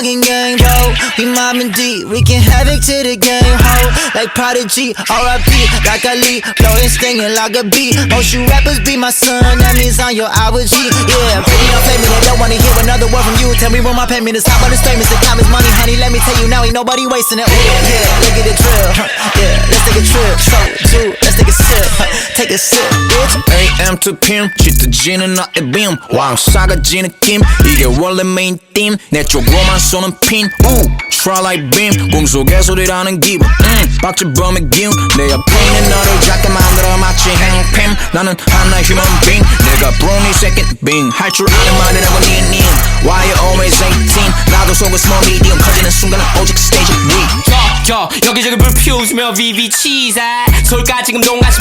gang, bro. We mobbing deep, wreaking havoc to the game, ho. Like Prodigy, R.I.P. Like Ali, blowing, stinging like a bee. Most you rappers be my son, that means I'm your IG. Yeah, pretty don't play me, they don't wanna hear another word from you. Tell me where my payment is, how about the statements? The is money, honey. Let me tell you now, ain't nobody wasting it. Ooh, yeah, look at the drill. Yeah, let's take a trip. So, two, let's take a sip. Take a sip, bitch. AM to PM 짙어지는 나의 빔 왕사가지 느낌 이게 원래 메인 팀 내 쪽으로만 쏘는 핀 우, try like beam 꿈속의 소리라는 기분 음, 박쥐범의 기운 내 옆에 있는 너를 작게 만들어 마치 행팸 나는 하나의 human being 내가 브로니 second being 할 줄 아는 말이라고 니님 Why you always 18 나도 속은 small medium 커지는 순간은 오직 stage 위 저, 저 여기저기 불 피우시며 VV 치사 솔까 지금 농가시면